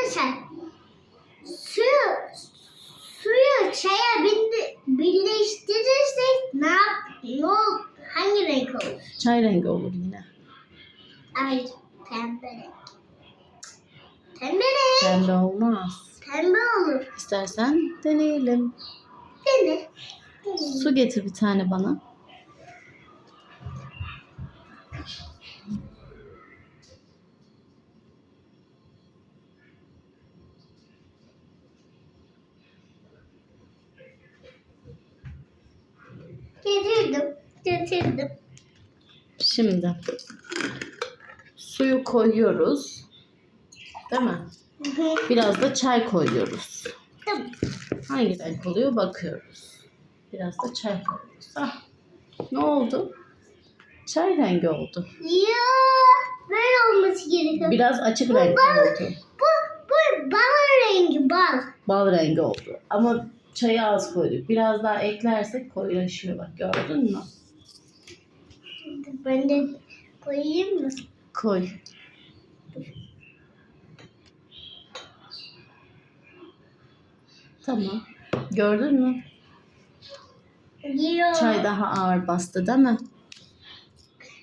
Arkadaşlar suyu suyu çaya bindi, birleştirirsek ne yap ne hangi renk olur? Çay rengi olur yine. Ay pembe renk. Pembe renk. Pembe olmaz. Pembe olur. İstersen deneyelim. Dene. Dene. Su getir bir tane bana. Getirdim. Getirdim. Şimdi suyu koyuyoruz. Değil mi? Hı hı. Biraz da çay koyuyoruz. Tamam. Hangi renk oluyor bakıyoruz. Biraz da çay koyuyoruz. Ah, ne oldu? Çay rengi oldu. Ya böyle olması gerekiyor. Biraz açık renk bal- oldu. Bu, bu bal rengi bal. Bal rengi oldu. Ama çayı az koyduk. Biraz daha eklersek koyulaşıyor bak gördün mü? Ben de koyayım mı? Koy. Tamam. Gördün mü? Giyiyor. Çay daha ağır bastı değil mi?